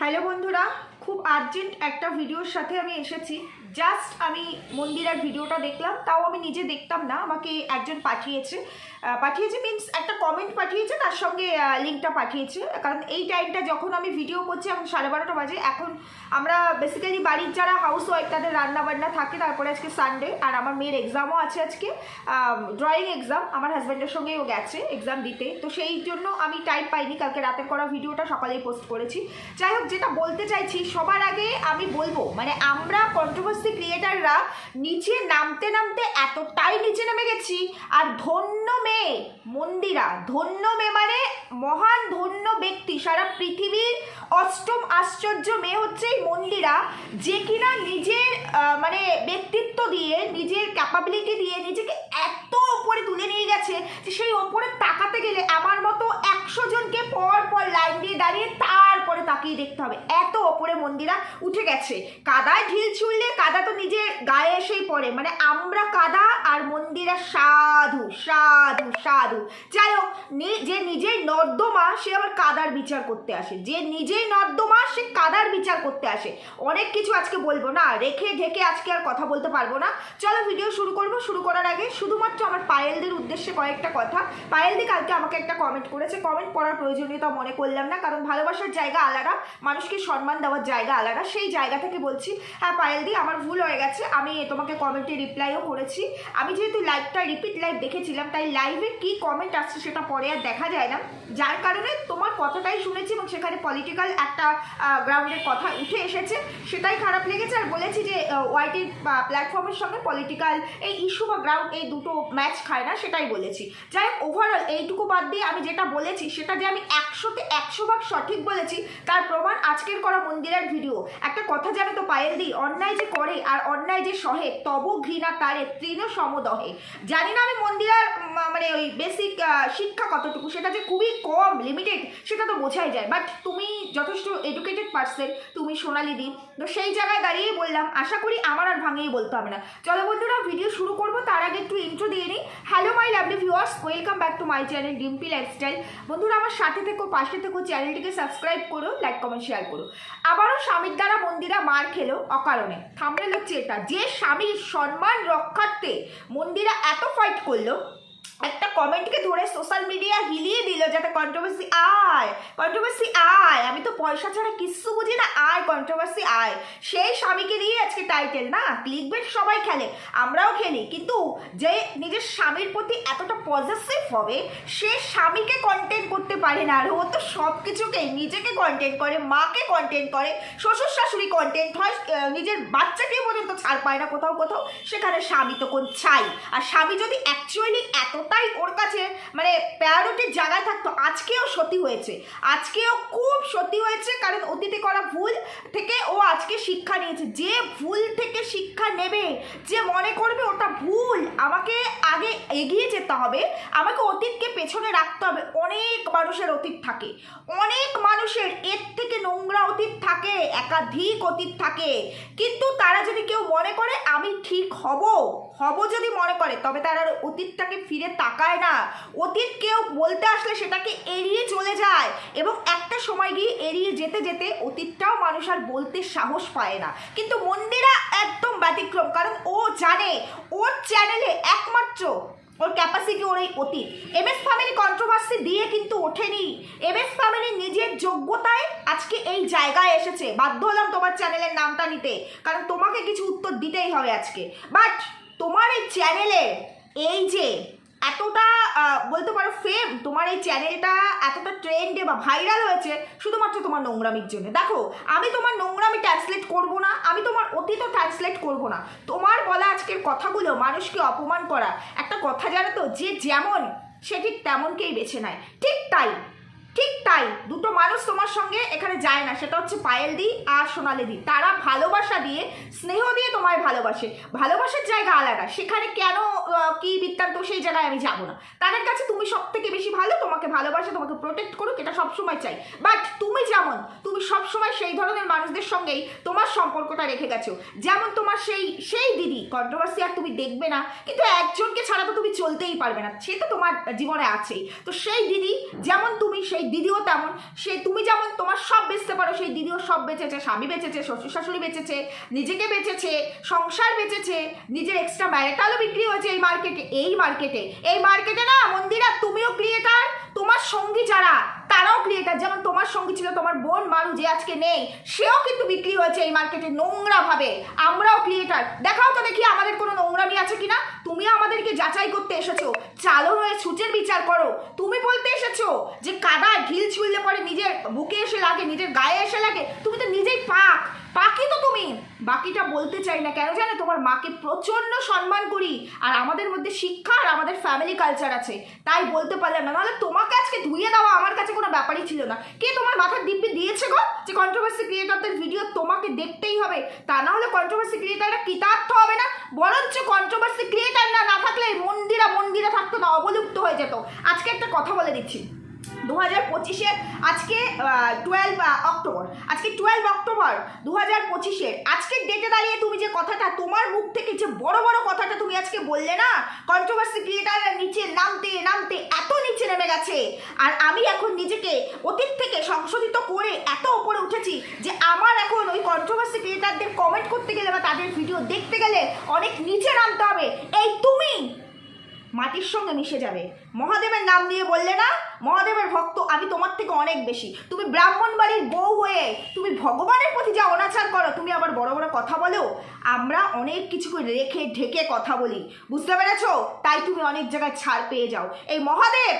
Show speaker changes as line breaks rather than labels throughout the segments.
Hello বন্ধুরা খুব urgent একটা ভিডিওর সাথে আমি এসেছি। জাস্ট আমি মন্দিরের ভিডিওটা দেখলাম, তাও আমি নিজে দেখতাম না, আমাকে একজন পাঠিয়েছে। পাঠিয়েছে মিন্স একটা কমেন্ট পাঠিয়েছে, তার সঙ্গে লিঙ্কটা পাঠিয়েছে। কারণ এই টাইমটা যখন আমি ভিডিও করছি, এখন সাড়ে বারোটা বাজে, এখন আমরা বেসিক্যালি বাড়ির যারা হাউস ওয়াইফ তাদের রান্নাবান্না থাকে, তারপরে আজকে সানডে আর আমার মেয়ের এক্সামও আছে আজকে। ড্রয়িং এক্সাম আমার হাজব্যান্ডের সঙ্গেও গেছে এক্সাম দিতে। তো সেই জন্য আমি টাইম পাইনি, কালকে রাতের করা ভিডিওটা সকালেই পোস্ট করেছি। যাই হোক, যেটা বলতে চাইছি সবার আগে আমি বলব মানে আমরা কন্ট্রোভার্সি ক্রিয়েটাররা নিচে নামতে নামতে এতটাই নিচে নেমে গেছি, আর ধন্য মেয়ে মন্দিরা, ধন্য মেয়ে মানে মহান ধন্য ব্যক্তি। সারা পৃথিবীর অষ্টম আশ্চর্য মেয়ে হচ্ছে এই মন্দিরা, যে কিনা নিজের মানে ব্যক্তিত্ব দিয়ে, নিজের ক্যাপাবিলিটি দিয়ে নিজেকে এত ওপরে তুলে নিয়ে গেছে যে সেই ওপরে তাকাতে গেলে আমার মতো একশো জনকে পর পর লাইন দিয়ে দাঁড়িয়ে তারপরে তাকিয়ে দেখতে হবে। এত ওপরে মন্দিরা উঠে গেছে। কাদায় ঢিল ছুড়লে কাদা তো নিজের গায়ে এসেই পড়ে। মানে আমরা কাদা আর মন্দিরা সাধু সাধু। সাধু সাধু। যাই হোক যে নিজেই নর্দমা, সে আবার কাদার বিচার করতে আসে। যে নিজেই নর্দমা, সে কাদার বিচার করতে আসে। অনেক কিছু আজকে বলব না, রেখে ঢেকে আজকে আর কথা বলতে পারব না। চলো ভিডিও শুরু করব। শুরু করার আগে শুধুমাত্র আমার পায়েলদের উদ্দেশ্যে কয়েকটা কথা। পায়েলদি কালকে আমাকে একটা কমেন্ট করেছে। কমেন্ট পড়ার প্রয়োজনীয়তা মনে করলাম না, কারণ ভালোবাসার জায়গা আলাদা, মানুষকে সম্মান দেওয়ার জায়গা আলাদা। সেই জায়গা থেকে বলছি হ্যাঁ পায়েলদি, আমার ভুল হয়ে গেছে। আমি তোমাকে কমেন্টে রিপ্লাইও করেছি। আমি যেহেতু লাইভটা রিপিট লাইভ দেখেছিলাম, তাই লাইভে কি কমেন্ট আসছে সেটা পরে আর দেখা যায় না। যার কারণে তোমার কথাটাই শুনেছি এবং সেখানে পলিটিক্যাল একটা গ্রাউন্ডের কথা উঠে এসেছে। সেটাই খারাপ লেগেছে আর বলেছি যে ওয়াইটির প্ল্যাটফর্মের সঙ্গে পলিটিক্যাল এই ইস্যু বা গ্রাউন্ড এই দুটো ম্যাচ খায় না, সেটাই বলেছি। যাই হোক ওভারঅল এইটুকু বাদ দিয়ে আমি যেটা বলেছি, সেটা যে আমি একশোতে একশো ভাগ সঠিক বলেছি, তার প্রমাণ আজকের করা মন্দিরের ভিডিও একটা কথা জানো তো পায়েল দি অন্যায় যে করে আর অন্যায় যে সহে, তব ঘৃণা তারে, তৃণ সমদহে। জানি না আমি মন্দিরার মানে ওই বেসিক শিক্ষা কতটুকু? সেটা যে খুবই কম লিমিটেড সেটা তো বোঝাই যায়। বাট তুমি যথেষ্ট এডুকেটেড পার্সন তুমি সোনালি দি তো সেই জায়গায় দাঁড়িয়েই বললাম, আশা করি আমার আর ভাঙিয়ে বলতে হবে না। চলো বন্ধুরা ভিডিও শুরু করব, তার আগে একটু ইন্ট্রো দিয়ে নিই। Hello my lovely viewers welcome back to my channel Dimpi lifestyle বন্ধুরা, আমার সাথে থেকো, পাশে থেকো চ্যানেলটিকে সাবস্ক্রাইব করো লাইক কমেন্ট শেয়ার করো। আবারও স্বামীর দ্বারা মন্দিরা মার খেলো অকারণে। থামলে হচ্ছে এটা। যে স্বামীর সম্মান রক্ষার্থে মন্দিরা এত ফাইট করল একটা কমেন্টকে ধরে সোশ্যাল মিডিয়া হিলিয়ে দিল যাতে কন্ট্রোভার্সি আয়। কন্ট্রোভার্সি আয়। আমি তো পয়সা ছাড়া কিচ্ছু বুঝি না। আয় কন্ট্রোভার্সি আয়। সেই স্বামীকে দিয়ে আজকে টাইটেল না? ক্লিকবেট সবাই খেলে, আমরাও খেলি। কিন্তু যে নিজের স্বামীর প্রতি এতটা পজিটিভ হবে, সে স্বামীকে কন্টেন্ট করতে পারে না। আর ও তো সব কিছুকে নিজেকে কন্টেন্ট করে, মাকে কন্টেন্ট করে, শ্বশুর শাশুড়ি কন্টেন্ট হয় নিজের বাচ্চাকে পর্যন্ত ছাড় পায় না কোথাও কোথাও। সেখানে স্বামী তো কোন চাই আর স্বামী যদি অ্যাকচুয়ালি এতটাই ওর কাছে মানে প্যারোটির জায়গায় থাকতো। আজকেও সতী হয়েছে। আজকেও খুব সতী হয়েছে, কারণ অতীতে করা ভুল থেকে ও আজকে শিক্ষা নিয়েছে। যে ভুল থেকে শিক্ষা নেবে, যে মনে করবে ওটা ভুল, আমাকে আগে এগিয়ে যেতে হবে। আমাকে অতীতকে পেছনে রাখতে হবে। অনেক মানুষের অতীত থাকে। অনেক মানুষের এর থেকে নোংরা অতীত থাকে, একাধিক অতীত থাকে। কিন্তু তারা যদি কেউ মনে করে আমি ঠিক হব? হব যদি মনে করে, তবে তার আর অতীতটাকে ফিরে তাকায় না। অতীত কেউ বলতে আসলে সেটাকে এড়িয়ে চলে যায় এবং একটা সময় গিয়ে এড়িয়ে যেতে যেতে অতীতটাও মানুষ আর বলতে সাহস পায় না। কিন্তু মন্দিরা একদম ব্যতিক্রম, কারণ ও জানে, ওর চ্যানেলে একমাত্র ওর ক্যাপাসিটি ওর এই অতীত। এম এস ফ্যামিলি কন্ট্রোভার্সি দিয়ে কিন্তু ওঠেনি। এম এস ফ্যামিলি নিজের যোগ্যতায় আজকে এই জায়গায় এসেছে। বাধ্য হলাম তোমার চ্যানেলের নামটা নিতে। কারণ তোমাকে কিছু উত্তর দিতেই হবে আজকে। বাট তোমার এই চ্যানেলে এই যে এতটা বলতে পারো ফেম তোমার এই চ্যানেলটা এতটা ট্রেন্ডে বা ভাইরাল হয়েছে, শুধুমাত্র তোমার নোংরামির জন্য। দেখো, আমি তোমার নোংরামি ট্রান্সলেট করব না, আমি তোমার অতীত ট্রান্সলেট করব না। তোমার বলা আজকের কথাগুলো মানুষকে অপমান করা, একটা কথা জানো তো, যে যেমন, সে ঠিক তেমনকেই বেছে নেয়। ঠিক তাই। ঠিক তাই, দুটো মানুষ তোমার সঙ্গে এখানে যায় না, সেটা হচ্ছে পায়েল দি আর সোনালি দি। তারা ভালোবাসা দিয়ে, স্নেহ দিয়ে তোমায় ভালোবাসে। ভালোবাসার জায়গা আলাদা, সেখানে কেন কি বৃত্তান্ত, সেই জায়গায় আমি যাব না। তাদের কাছে তুমি সব থেকে বেশি ভালো, তোমাকে ভালোবাসে, তোমাকে প্রোটেক্ট করুক, এটা সবসময় চাই। বাট তুমি যেমন, তুমি সবসময় সেই ধরনের মানুষদের সঙ্গেই তোমার সম্পর্কটা রেখে গেছো। যেমন তোমার সেই সেই দিদি কন্ট্রোভার্সি আর তুমি দেখবে না, কিন্তু একজনকে ছাড়া তো তুমি চলতেই পারবে না। সে তো তোমার জীবনে আছেই। তো সেই দিদি, যেমন তুমি, সেই দিদিও তেমন। সে তুমি যেমন তোমার সব বেচতে পারো, সেই দিদিও সব বেচেছে, স্বামী বেঁচেছে, শ্বশুর শাশুড়ি বেচেছে, নিজেকে বেঁচেছে, সংসার বেঁচেছে, নিজের এক্সট্রা ম্যারেটালও বিক্রি হয়েছে এই মার্কেটে এই মার্কেটে এই মার্কেটে না মন্দিরা, তুমিও ক্রিয়েটার তোমার সঙ্গী যারা, তারাও ক্রিয়েটার যেমন তোমার সঙ্গী ছিল তোমার বোন মারু যে আজকে নেই, সেও কিন্তু বিক্রি হয়েছে এই মার্কেটে নোংরা ভাবে আমরাও ক্রিয়েটার দেখাও তো দেখি আমাদের কোনো নোংরামি আছে কিনা। তুমিও আমাদেরকে যাচাই করতে এসেছ। চালো হয়ে ছুটের বিচার করো। তুমি বলতে এসেছ যে কাদা ঢিল ছুঁড়লে পরে নিজের বুকে এসে লাগে, নিজের গায়ে এসে লাগে। তুমি তো নিজেই পাক। পাকি তো তুমি। বাকিটা বলতে চাই না কেন জানো? তোমার মাকে প্রচণ্ড সম্মান করি, আর আমাদের মধ্যে শিক্ষা আর আমাদের ফ্যামিলি কালচার আছে। তাই বলতে পারলাম না। নাহলে তোমাকে আজকে ধুয়ে দেওয়া আমার কাছে কোনো ব্যাপারই ছিল না। কে তোমার মাথার দিব্যি দিয়েছে গো যে কন্ট্রোভার্সি ক্রিয়েটারদের ভিডিও তোমাকে দেখতেই হবে? তা না হলে কন্ট্রোভার্সি ক্রিয়েটাররা কৃতার্থ হবে না? বরঞ্চ কন্ট্রোভার্সি ক্রিয়েটার না না থাকলে মন্দিরা মন্দিরা থাকতো না, অবলুপ্ত হয়ে যেত। আজকে একটা কথা বলে দিচ্ছি। দু হাজার পঁচিশে আজকে টুয়েলভ অক্টোবর আজকে টুয়েলভ অক্টোবর দু হাজার পঁচিশের আজকের ডেটে দাঁড়িয়ে তুমি যে কথাটা, তোমার মুখ থেকে যে বড় বড় কথাটা তুমি আজকে বললে না কন্ট্রোভার্সি ক্রিয়েটাররা নিচে নামতে নামতে এত নিচে নেমে গেছে। আর আমি এখন নিজেকে অতীত থেকে সংশোধিত করে এত উপরে উঠেছি যে আমার এখন ওই কন্ট্রোভার্সি ক্রিয়েটারদের কমেন্ট করতে গেলে বা তাদের ভিডিও দেখতে গেলে অনেক নিচে নামতে হবে। এই তুমি মাটির সঙ্গে মিশে যাবে। মহাদেবের নাম দিয়ে বললে না? মহাদেবের ভক্ত আমি তোমার থেকে অনেক বেশি। তুমি ব্রাহ্মণ বাড়ির বউ হয়ে তুমি ভগবানের প্রতি যা অনাচার করো, তুমি আবার বড় বড় কথা বলো? আমরা অনেক কিছু রেখে ঢেকে কথা বলি। বুঝতে পেরেছ? তাই তুমি অনেক জায়গায় ছাড় পেয়ে যাও। এই মহাদেব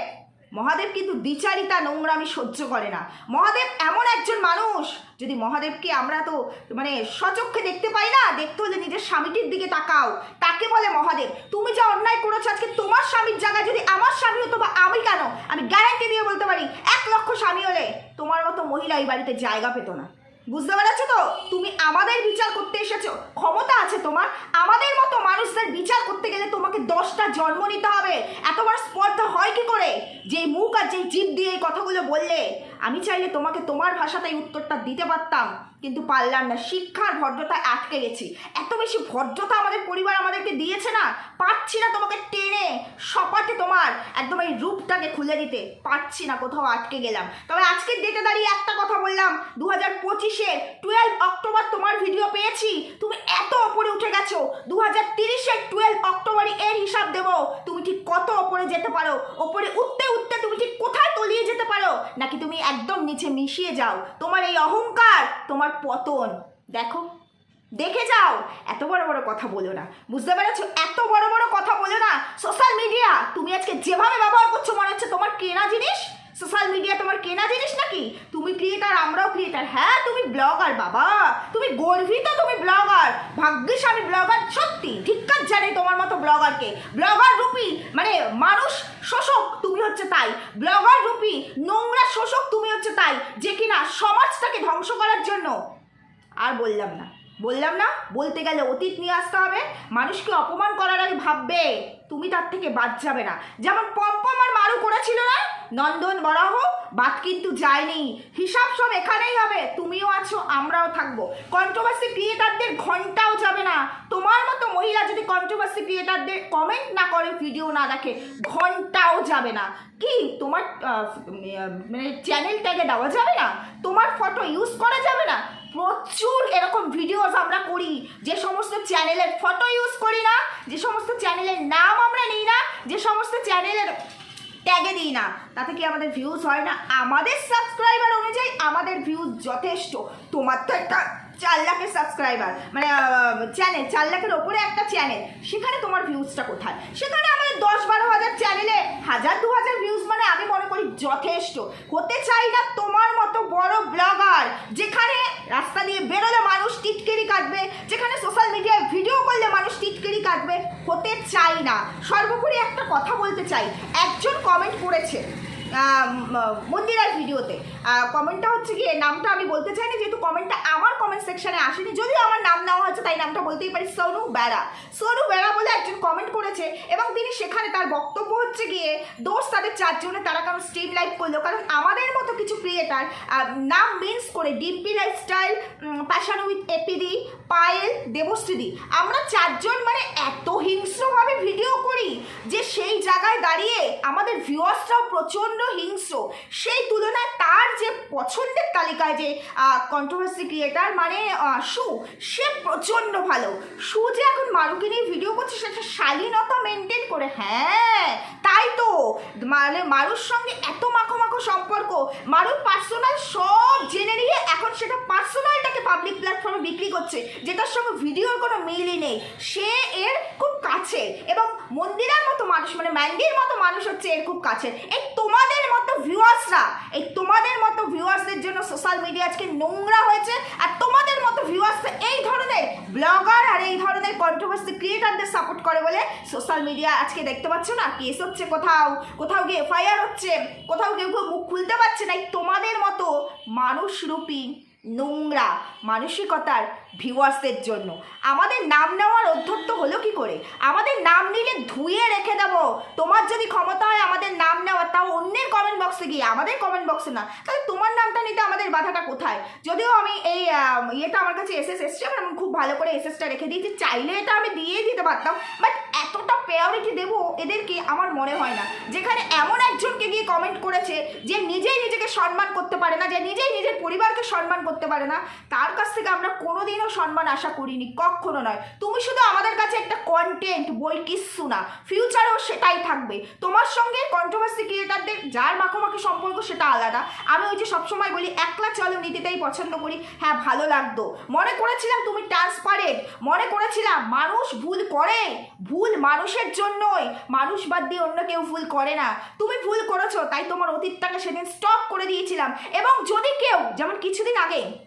মহাদেব কিন্তু দ্বিচারিতা নোংরামি সহ্য করে না। মহাদেব এমন একজন মানুষ, যদি মহাদেবকে আমরা তো মানে সচক্ষে দেখতে পাই না দেখতে হলে নিজের স্বামীটির দিকে তাকাও, তাকে বলে মহাদেব, তুমি যা অন্যায় করেছ আজকে তোমার স্বামীর জায়গায়, যদি আমার স্বামী হতো বা আমি কেন? আমি গ্যারান্টি দিয়ে বলতে পারি, এক লক্ষ স্বামী হলে তোমার মতো মহিলা এই বাড়িতে জায়গা পেতো না। বুঝতে পেরেছ তো? তুমি আমাদের বিচার করতে এসেছ, ক্ষমতা আছে তোমার, আমাদের মতো মানুষদের বিচার করতে গেলে তোমাকে দশটা জন্ম নিতে হবে। এত কি যে মুখ আর যে জিভ দিয়ে এই কথাগুলো বললে আমি চাইলে তোমাকে তোমার ভাষাতেই উত্তরটা দিতে পারতাম, কিন্তু পারলাম না। শিক্ষার ভদ্রতায় আটকে গেছি। এত বেশি ভদ্রতা আমাদের পরিবার আমাদেরকে দিয়েছে না? পারছি না তোমাকে টেনে সপাটে তোমার একদম এই রূপটাকে খুলে দিতে। পারছি না, কোথাও আটকে গেলাম। তবে আজকের ডেটে দাঁড়িয়ে একটা কথা বললাম। দু হাজার পঁচিশের টুয়েলভ অক্টোবর তোমার ভিডিও পেয়েছি। তুমি এত ওপরে উঠে গেছো। দু হাজার তিরিশের টুয়েলভ অক্টোবরই এর হিসাব দেবো। তুমি ঠিক কত ওপরে যেতে পারো? ওপরে উঠতে উঠতে তুমি ঠিক কোথায় তলিয়ে যেতে পারো? নাকি তুমি একদম নিচে মিশিয়ে যাও। তোমার এই অহংকার, তোমার পতন। দেখো, দেখে যাও। এত বড় বড় কথা বলো না। বুঝতে পেরেছ? এত বড় বড় কথা বলো না। সোশ্যাল মিডিয়া তুমি আজকে যেভাবে ব্যবহার করছ, মনে হচ্ছে তোমার কেনা জিনিস সোশ্যাল মিডিয়া তোমার কেনা জিনিস নাকি? তুমি ক্রিয়েটার আমরাও ক্রিয়েটার হ্যাঁ তুমি ব্লগার বাবা। তুমি গর্বিত তুমি ব্লগার ভাগ্যিস আমি ব্লগার সত্যি। ঠিকঠাক জানি তোমার মতো ব্লগারকে ব্লগার রূপী মানে মানুষ শোষক, তুমি হচ্ছে তাই। ব্লগার রূপী, নোংরা শোষক, তুমি হচ্ছে তাই। যে কিনা সমাজটাকে ধ্বংস করার জন্য। আর বললাম না। বললাম না, বলতে গেলে অতীত নিয়ে আসতে হবে। মানুষকে অপমান করার আগে ভাববে। তুমি তার থেকে বাদ যাবে না। যেমন পম্পম আর মারু করেছিল না? নন্দন বরাহ, বাদ কিন্তু যায়নি। হিসাব সব এখানেই হবে। তুমিও আছো, আমরাও থাকব। কন্ট্রোভার্সি ক্রিয়েটারদের ঘন্টাও যাবে না। তোমার মতো মহিলা যদি কন্ট্রোভার্সি ক্রিয়েটারদের কমেন্ট না করে ভিডিও না দেখে, ঘন্টাও যাবে না। কি? তোমার মানে চ্যানেল ট্যাগে দেওয়া যাবে না? তোমার ফটো ইউজ করা যাবে না? প্রচুর এরকম ভিডিওস আমরা করি। যে সমস্ত চ্যানেলের ফটো ইউজ করি না, যে সমস্ত চ্যানেলের নাম আমরা নিই না, যে সমস্ত চ্যানেলের ট্যাগে দিই না। তাতে কি আমাদের ভিউজ হয় না? আমাদের সাবস্ক্রাইবার অনুযায়ী আমাদের ভিউজ যথেষ্ট। তোমার তো একটা চার লাখের সাবস্ক্রাইবার মানে চ্যানেল চার লাখের ওপরে একটা চ্যানেল সেখানে তোমার ভিউজটা কোথায়? সেখানে আমাদের দশ বারো হাজার চ্যানেলে হাজার দু হাজার ভিউজ মানে আমি মনে করি যথেষ্ট। হতে চাই না তোমার মতো বড় ব্লগার যেখানে রাস্তা দিয়ে বেরোলে মানুষ টিটকেরি কাটবে, যেখানে সোশ্যাল মিডিয়ায় ভিডিও করলে মানুষ টিটকেরি কাটবে, হতে চাই না। সর্বোপরি একটা কথা বলতে চাই, একজন কমেন্ট করেছে মন্দিরার ভিডিওতে। কমেন্টটা হচ্ছে গিয়ে নামটা আমি বলতে চাই না যেহেতু কমেন্টটা আমার কমেন্ট সেকশানে আসেনি, যদিও আমার নাম নেওয়া হয়েছে, তাই নামটা বলতেই পারি, সোনু বেড়া। সোনু বেড়া বলে একজন কমেন্ট করেছে, এবং তিনি সেখানে তার বক্তব্য হচ্ছে গিয়ে, দোষ তাদের চারজনে তারা কারণ স্ট্রিম লাইভ করল, কারণ আমাদের ক্রিয়েটার নাম মিন্স করে Dimpi lifestyle passion with APD Payel, দেবশ্রীদি। আমরা চারজন মানে এত হিংস্রভাবে ভিডিও করি যে সেই জায়গায় দাঁড়িয়ে আমাদের ভিউয়ার্সরাও প্রচণ্ড হিংস্র। সেই তুলনায় তার যে পছন্দের তালিকায় যে কন্ট্রোভার্সি ক্রিয়েটার মানে সু, সে প্রচণ্ড ভালো। সু যে এখন মারুকে নিয়ে ভিডিও করছে সেটা শালীনতা মেনটেন করে। হ্যাঁ তাই তো। মানে মারুর সঙ্গে এত মাখো মাখো সম্পর্ক। মারুর পার্সোনাল সব জেনে নিয়ে এখন সেটা পার্সোনালটাকে পাবলিক প্ল্যাটফর্মে বিক্রি করছে, যেটার সঙ্গে ভিডিওর কোনো মিলই নেই। সে এর খুব কাছে এবং মন্দিরার মতো মানুষ মানে ম্যান্ডির মতো মানুষ হচ্ছে এর খুব কাছে। এই তোমাদের মতো ভিউয়ার্সরা এই তোমাদের মতো ভিউয়ার্সদের জন্য সোশ্যাল মিডিয়া আজকে নোংরা হয়েছে, আর তোমাদের মতো ভিউয়ার্সরা এই ধরনের ব্লগার আর এই ধরনের কন্ট্রোভার্সি ক্রিয়েটারদের সাপোর্ট করে বলে সোশ্যাল মিডিয়া আজকে দেখতে পাচ্ছ না? কেস হচ্ছে কোথাও কোথাও গিয়ে এফআইআর হচ্ছে, কোথাও কেউ কেউ মুখ খুলতে পারছে না। এই তোমাদের মতো মানুষরূপী নোংরা মানসিকতার ভিউয়ার্সদের জন্য। আমাদের নাম নেওয়ার অধ্যত্ত হলো কি করে? আমাদের নাম নিলে ধুয়ে রেখে দেবো। তোমার যদি ক্ষমতা হয় আমাদের নাম নেওয়ার, তাও অন্যের কমেন্ট বক্সে গিয়ে। আমাদের কমেন্ট বক্সে না। তাহলে তোমার নামটা নিতে আমাদের বাধাটা কোথায়? যদিও আমি এই ইয়েটা আমার কাছে এসএস এসছে আমি খুব ভালো করে এসএসটা রেখে দিয়েছি। চাইলে এটা আমি দিয়েই দিতে পারতাম বাট এতটা প্রায়োরিটি দেবো এদেরকে আমার মনে হয় না। যেখানে এমন একজনকে গিয়ে কমেন্ট করেছে, যে নিজেই নিজেকে সম্মান করতে পারে না, যে নিজেই নিজের পরিবারকে সম্মান করতে পারে না, তার কাছ থেকে আমরা কোনোদিনও সম্মান আশা করিনি, কখনো নয়। তুমি শুধু আমাদের কাছে একটা কন্টেন্ট বই, কিচ্ছু না। ফিউচারেও সেটাই থাকবে। তোমার সঙ্গে কন্ট্রোভার্সি ক্রিয়েটারদের যার মাখোমাখি সম্পর্ক সেটা আলাদা। আমি ওই যে সবসময় বলি, একলা চলো নীতিতেই পছন্দ করি। হ্যাঁ ভালো লাগতো। মনে করেছিলাম তুমি ট্রান্সপারেন্ট মনে করেছিলাম মানুষ ভুল করে। ভুল মানুষের জন্যই। মানুষ বাদ দিয়ে অন্য কেউ ভুল করে না। তুমি ভুল করেছ, তাই তোমার অতীতটাকে সেদিন স্টপ করে দিয়েছিলাম। এবং যদি কেউ, যেমন কিছুদিন আগে bem.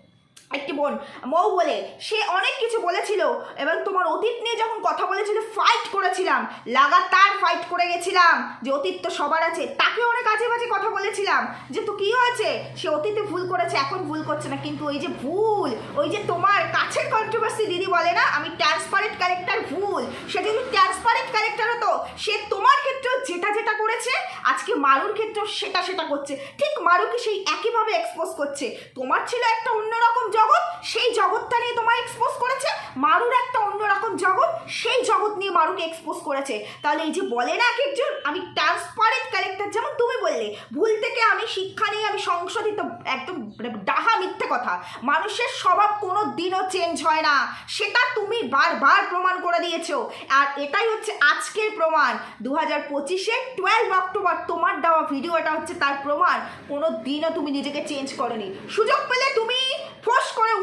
একটি বোন, মৌ বলে, সে অনেক কিছু বলেছিল এবং তোমার অতীত নিয়ে যখন কথা বলেছিল ফাইট করেছিলাম। লাগাতার ফাইট করে গেছিলাম। যে অতীত তো সবার আছে তাকে অনেক আজে বাজে কথা বলেছিলাম। যে তো কি হয়েছে? সে অতীতে ভুল করেছে, এখন ভুল করছে না। কিন্তু ওই যে ভুল, ওই যে তোমার কাছের কন্ট্রোভার্সি দিদি বলে না, আমি ট্রান্সপারেন্ট ক্যারেক্টার ভুল। সে যদি ট্রান্সপারেন্ট ক্যারেক্টার হতো, সে তোমার ক্ষেত্রেও যেটা যেটা করেছে, আজকে মারুর ক্ষেত্রেও সেটা সেটা করছে। ঠিক মারুকে সেই একইভাবে এক্সপোজ করছে? তোমার ছিল একটা অন্যরকম জগৎ। সেই জগৎটা নিয়ে তোমায় এক্সপোজ করেছে? মারুর একটা অন্যরকম জগৎ, সেই জগৎ নিয়ে মারুকে এক্সপোজ করেছে। তাহলে এই যে বলে না এক একজন, আমি ট্রান্সপারেন্ট ক্যারেক্টার যেমন তুমি বললে, ভুল থেকে আমি শিক্ষা নিয়ে আমি সংশোধিত একদম ডাহা মিথ্যে কথা। মানুষের স্বভাব কোনো দিনও চেঞ্জ হয় না। সেটা তুমি বারবার প্রমাণ করে দিয়েছ। আর এটাই হচ্ছে আজকের প্রমাণ। দু হাজার পঁচিশে টুয়েলভ অক্টোবর তোমার দেওয়া ভিডিও এটা হচ্ছে তার প্রমাণ। কোনো দিনও তুমি নিজেকে চেঞ্জ করনি। সুযোগ পেলে তুমি ফোর্স করে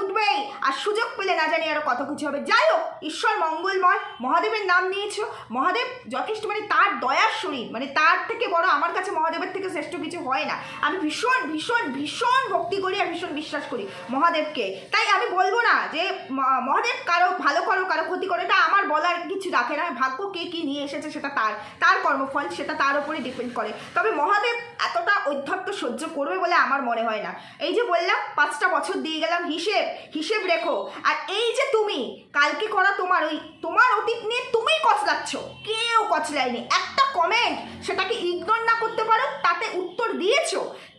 সুযোগ পেলে না জানি আরও কত কিছু হবে। যাই হোক, ঈশ্বর মঙ্গলময়, মহাদেবের নাম নিয়েছো। মহাদেব যথেষ্ট মানে তার দয়ার শরীর মানে তার থেকে বড় আমার কাছে মহাদেবের থেকে শ্রেষ্ঠ কিছু হয় না। আমি ভীষণ ভীষণ ভীষণ ভক্তি করি আর ভীষণ বিশ্বাস করি মহাদেবকে। তাই আমি বলব না যে মহাদেব কারও ভালো করো, কারও ক্ষতি করো, এটা আমার বলার কিছু রাখে না। ভাগ্য কে কী নিয়ে এসেছে সেটা তার তার কর্মফল, সেটা তার উপরে ডিপেন্ড করে। তবে মহাদেব এতটা অধ্যত্ত সহ্য করবে বলে আমার মনে হয় না। এই যে বললাম, পাঁচটা বছর দিয়ে গেলাম, হিসেব হিসেব রেখো। আর এই যে তুমি, কালকে করা তোমার ওই, তোমার অতীত নিয়ে তুমিই কচলাচ্ছ। কেউ কচলায়নি। একটা কমেন্ট সেটাকে ইগনোর না করতে পারো, তাতে উত্তর দিয়েছ।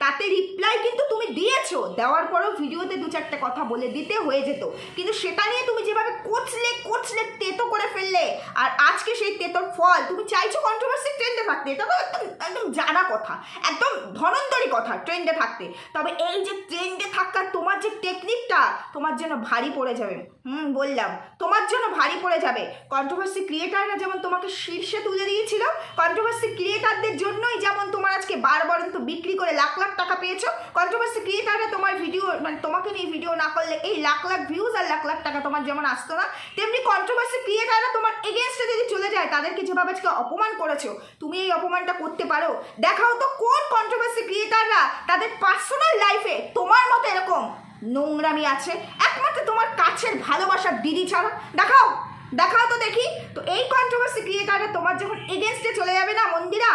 তাতে রিপ্লাই কিন্তু তুমি দিয়েছ। দেওয়ার পরেও ভিডিওতে দু চারটে কথা বলে দিতে হয়ে যেত। কিন্তু সেটা নিয়ে তুমি যেভাবে কোচলে কোচলে তেতো করে ফেললে, আর আজকে সেই তেতোর ফল, তুমি চাইছো কন্ট্রোভার্সি ট্রেন্ডে থাকতে। এটা তো একদম একদম জানা কথা। একদম ধনন্দরী কথা ট্রেন্ডে থাকতে। তবে এই যে ট্রেন্ডে থাকার তোমার যে টেকনিকটা তোমার জন্য ভারী পড়ে যাবে। হুম, বললাম। তোমার জন্য ভারী পড়ে যাবে। কন্ট্রোভার্সি ক্রিয়েটাররা যেমন তোমাকে শীর্ষে তুলে দিয়েছিল কন্ট্রোভার্সি ক্রিয়েটারদের জন্যই যেমন তোমার আজকে বারবারন্ত বিক্রি করে লাখ লাখ টাকা পেয়েছ কন্ট্রোভার্সি ক্রিয়েটাররা তোমার ভিডিও মানে তোমাকে নিয়ে ভিডিও না করলে এই লাখ লাখ ভিউজ আর লাখ লাখ টাকা তোমার যেমন আসতো না, তেমনি কন্ট্রোভার্সি ক্রিয়েটাররা তোমার এগেনস্টে যদি চলে যায়, তাদেরকে যেভাবে আজকে অপমান করেছ, তুমি এই অপমানটা করতে পারো। দেখাও তো কোন কন্ট্রোভার্সি ক্রিয়েটাররা তাদের পার্সোনাল লাইফে তোমার মতো এরকম। নোংরামি আছে। একমাত্র তোমার কাছের ভালোবাসার দিদি ছাড়া। দেখাও দেখাও তো দেখি। তো এই কন্ট্রোভার্সি ক্রিয়েটাররা তোমার যখন এগেনস্টে চলে যাবে না, মন্দিরা?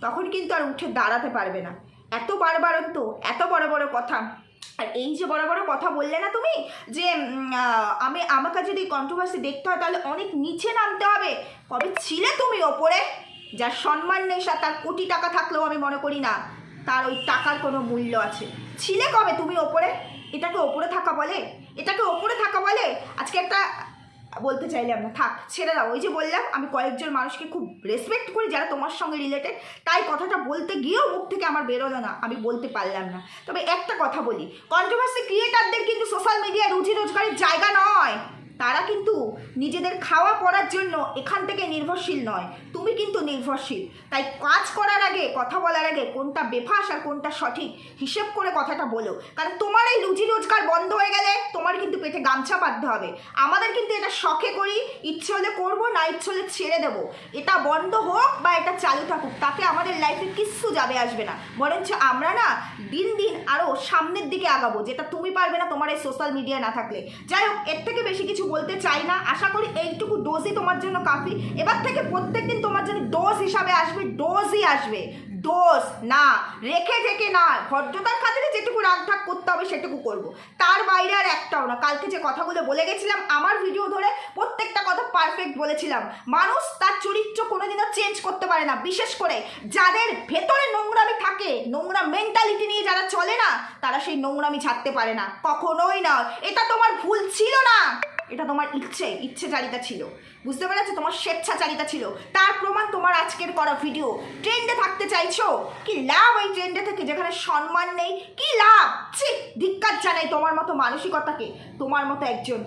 তখন কিন্তু আর উঠে দাঁড়াতে পারবে না। এত বারবারত্ব এত বড় বড় কথা। আর এই যে বড় বড় কথা বললে না তুমি, যে আমি, আমাকে যদি কন্ট্রোভার্সি দেখতে হয়, তাহলে অনেক নিচে নামতে হবে। কবে ছিলে তুমি ওপরে? যার সম্মান নেই তার কোটি টাকা থাকলেও আমি মনে করি না। তার ওই টাকার কোনো মূল্য আছে। ছিলে কবে তুমি ওপরে? এটাকে ওপরে থাকা বলে? এটাকে ওপরে থাকা বলে? আজকে একটা বলতে চাইলাম না, থাক, ছেড়ে দাও। ওই যে বললাম, আমি কয়েকজন মানুষকে খুব রেসপেক্ট করি যারা তোমার সঙ্গে রিলেটেড তাই কথাটা বলতে গিয়েও মুখ থেকে আমার বেরোলো না, আমি বলতে পারলাম না। তবে একটা কথা বলি কন্ট্রোভার্সি ক্রিয়েটারদের কিন্তু সোশ্যাল মিডিয়ায় রুজি রোজগারের জায়গা নয়। তারা কিন্তু নিজেদের খাওয়া পড়ার জন্য এখান থেকে নির্ভরশীল নয়। তুমি কিন্তু নির্ভরশীল। তাই কাজ করার আগে, কথা বলার আগে কোনটা বেফাস আর কোনটা সঠিক, হিসেব করে কথাটা বলো। কারণ তোমার এই রুজি রোজগার বন্ধ হয়ে গেলে তোমার কিন্তু পেটে গামছা বাঁধতে হবে। আমাদের কিন্তু এটা শখে করি, ইচ্ছে হলে করব, না ইচ্ছে হলে ছেড়ে দেবো। এটা বন্ধ হোক বা এটা চালু থাকুক, তাতে আমাদের লাইফে কিচ্ছু যাবে আসবে না। বরঞ্চ আমরা না দিন দিন আরও সামনের দিকে আগাবো, যেটা তুমি পারবে না তোমার এই সোশ্যাল মিডিয়া না থাকলে। যাই হোক, এর থেকে বেশি কিছু বলতে চাই না। আশা করি এইটুকু ডোজই তোমার জন্য কাফি। এবার থেকে প্রত্যেকদিন তোমার জন্য ডোজ হিসাবে আসবে ডোজই আসবে। ডোজ না। রেখে থেকে না। ভদ্রতার খাতিরে যেটুকু রাগঢাক করতে হবে, সেটুকু করব। তার বাইরে আর একটাও না। কালকে যে কথাগুলো বলে গেছিলাম, আমার ভিডিও ধরে প্রত্যেকটা কথা পারফেক্ট বলেছিলাম। মানুষ তার চরিত্র কোনোদিনও চেঞ্জ করতে পারে না। বিশেষ করে যাদের ভেতরে নোংরামি থাকে, নোংরা মেন্টালিটি নিয়ে যারা চলে না, তারা সেই নোংরামি ছাড়তে পারে না। কখনোই না এটা তোমার ভুল ছিল না। এটা তোমার ইচ্ছে, ইচ্ছেচারিতা ছিল। বুঝতে পেরেছ? তোমার স্বেচ্ছাচারিতা ছিল। তার প্রমাণ তোমার আজকের করা ভিডিও ট্রেন্ডে থাকতে চাইছো? কি লাভ ওই ট্রেন্ডে থেকে? যেখানে সম্মান নেই, কি লাভ? ছি, ধিক্কার জানাই তোমার মতো মানসিকতাকে। তোমার মতো একজন